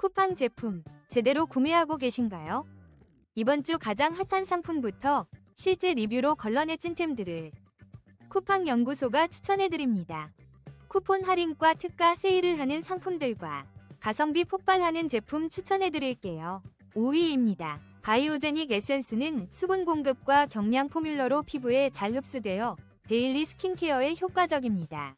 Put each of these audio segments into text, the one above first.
쿠팡 제품 제대로 구매하고 계신가요? 이번 주 가장 핫한 상품부터 실제 리뷰로 걸러내 찐템들을 쿠팡 연구소가 추천해드립니다. 쿠폰 할인과 특가 세일을 하는 상품들과 가성비 폭발하는 제품 추천해드릴게요. 5위입니다. 바이오제닉 에센스는 수분 공급과 경량 포뮬러로 피부에 잘 흡수되어 데일리 스킨케어에 효과적입니다.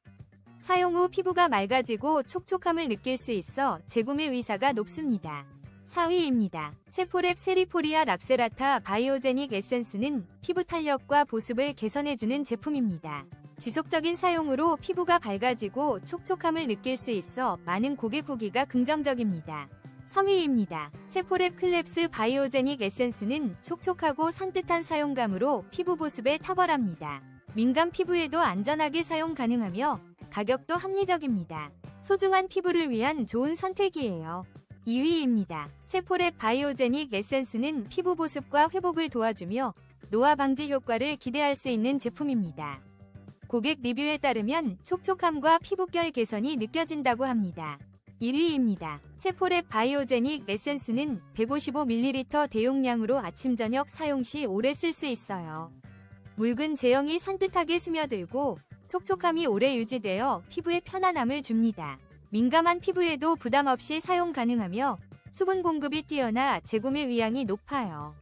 사용 후 피부가 맑아지고 촉촉함을 느낄 수 있어 재구매 의사가 높습니다. 4위입니다. 세포랩 세리포리아 락세라타 바이오제닉 에센스는 피부 탄력과 보습을 개선해주는 제품입니다. 지속적인 사용으로 피부가 밝아지고 촉촉함을 느낄 수 있어 많은 고객 후기가 긍정적입니다. 3위입니다. 세포랩 클랩스 바이오제닉 에센스는 촉촉하고 산뜻한 사용감으로 피부 보습에 탁월합니다. 민감 피부에도 안전하게 사용 가능하며 가격도 합리적입니다. 소중한 피부를 위한 좋은 선택이에요. 2위입니다. 세포랩 바이오제닉 에센스는 피부 보습과 회복을 도와주며 노화 방지 효과를 기대할 수 있는 제품입니다. 고객 리뷰에 따르면 촉촉함과 피부결 개선이 느껴진다고 합니다. 1위입니다. 세포랩 바이오제닉 에센스는 155ml 대용량으로 아침 저녁 사용 시 오래 쓸 수 있어요. 묽은 제형이 산뜻하게 스며들고 촉촉함이 오래 유지되어 피부에 편안함을 줍니다. 민감한 피부에도 부담 없이 사용 가능하며 수분 공급이 뛰어나 재구매 의향이 높아요.